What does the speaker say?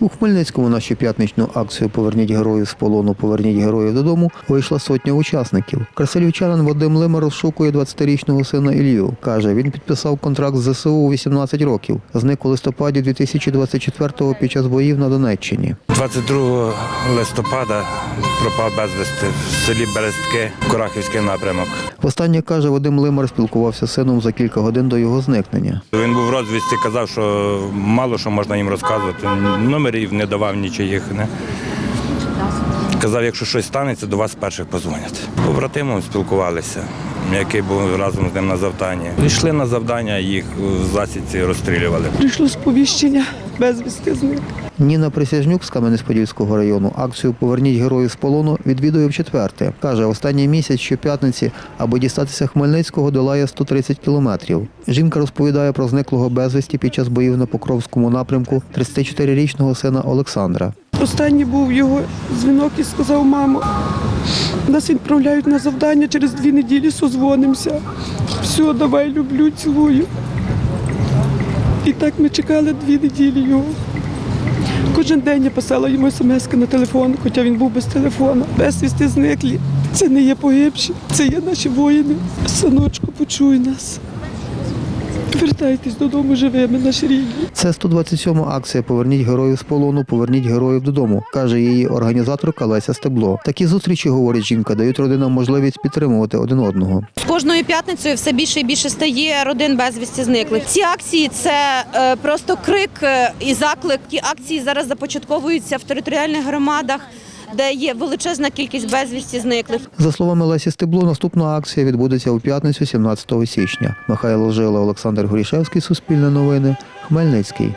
У Хмельницькому на щоп'ятничну акцію Поверніть героїв з полону, поверніть героїв додому вийшла сотня учасників. Красилівчанин Вадим Лимар розшукує 20-річного сина Ілью. Каже, він підписав контракт з ЗСУ у 18 років. Зник у листопаді 2024-го під час боїв на Донеччині. 22 листопада пропав безвісти в селі Берестки, Курахівський напрямок. Востаннє каже, Вадим Лимар спілкувався з сином за кілька годин до його зникнення. Він був в розвідці, казав, що мало що можна їм розказувати. Номерів не давав нічиїх. Не. Казав, якщо щось станеться, до вас перших позвонять. Побратимом спілкувалися, який був разом з ним на завданні. Прийшли на завдання, їх в засідці розстрілювали. Прийшло сповіщення безвісти зник. Ніна Присяжнюк з Кам'янець-Подільського району акцію Поверніть героїв з полону відвідує вчетверте. Каже, останній місяць щоп'ятниці, аби дістатися Хмельницького, долає 130 кілометрів. Жінка розповідає про зниклого безвісті під час боїв на Покровському напрямку 34-річного сина Олександра. Останній був його дзвінок і сказав, мамо, нас відправляють на завдання, через дві неділі созвонимося. Все, давай, люблю, цілую. І так ми чекали дві неділі його. Кожен день я писала йому смс на телефон, хоча він був без телефону. Безвісти зниклі. Це не є погибші, це є наші воїни. Синочку, почуй нас. Вертайтесь додому живими, наші рідні. Це 127-ма акція Поверніть героїв з полону, поверніть героїв додому, каже її організаторка Леся Стебло. Такі зустрічі, говорить жінка, дають родинам можливість підтримувати один одного. З кожною п'ятницею все більше і більше стає родин безвісті зниклих. Ці акції це е, просто крик е, і заклик. Ті акції зараз започатковуються в територіальних громадах, де є величезна кількість безвісті зниклих. За словами Лесі Стебло, наступна акція відбудеться у п'ятницю, 17 січня. Михайло Жила, Олександр Горішевський, Суспільне новини, Хмельницький.